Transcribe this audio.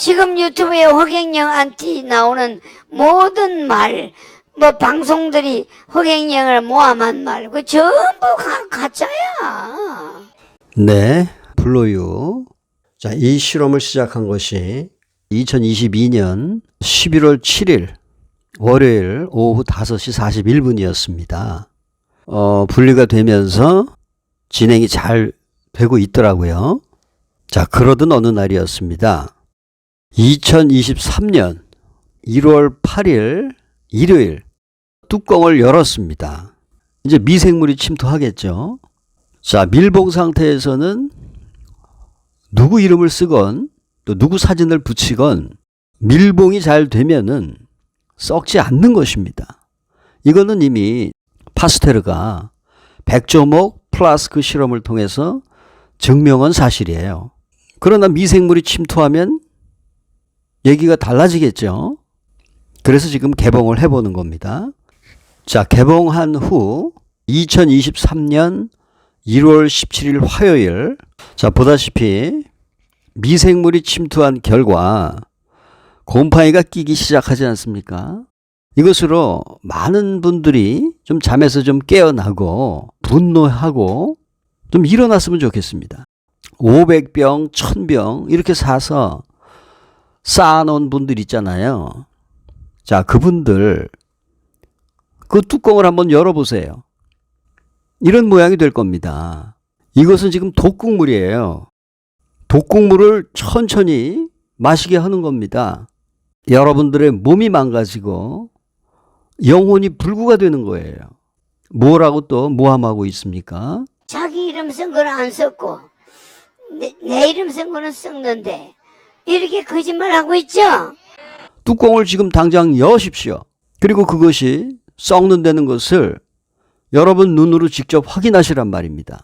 지금 유튜브에 허경영 안티 나오는 모든 말, 뭐 방송들이 허경영을 모함한 말, 그 전부 가, 가짜야. 네, 블로유. 자, 이 실험을 시작한 것이 2022년 11월 7일 월요일 오후 5시 41분이었습니다. 어, 분리가 되면서 진행이 잘 되고 있더라고요. 자, 그러던 어느 날이었습니다. 2023년 1월 8일 일요일 뚜껑을 열었습니다. 이제 미생물이 침투하겠죠. 자, 밀봉 상태에서는 누구 이름을 쓰건 또 누구 사진을 붙이건 밀봉이 잘 되면은 썩지 않는 것입니다. 이거는 이미 파스테르가 백조목 플라스크 실험을 통해서 증명한 사실이에요. 그러나 미생물이 침투하면 얘기가 달라지겠죠. 그래서 지금 개봉을 해보는 겁니다. 자, 개봉한 후 2023년 1월 17일 화요일. 자, 보다시피 미생물이 침투한 결과 곰팡이가 끼기 시작하지 않습니까? 이것으로 많은 분들이 좀 잠에서 좀 깨어나고 분노하고 좀 일어났으면 좋겠습니다. 500병, 1000병 이렇게 사서 쌓아놓은 분들 있잖아요. 자, 그분들 그 뚜껑을 한번 열어보세요. 이런 모양이 될 겁니다. 이것은 지금 독국물이에요. 독국물을 천천히 마시게 하는 겁니다. 여러분들의 몸이 망가지고 영혼이 불구가 되는 거예요. 뭐라고 또 모함하고 있습니까? 자기 이름 쓴 거는 안 썼고, 내, 내 이름 쓴 거는 썼는데, 이렇게 거짓말 하고 있죠? 뚜껑을 지금 당장 여십시오. 그리고 그것이 썩는다는 것을 여러분 눈으로 직접 확인하시란 말입니다.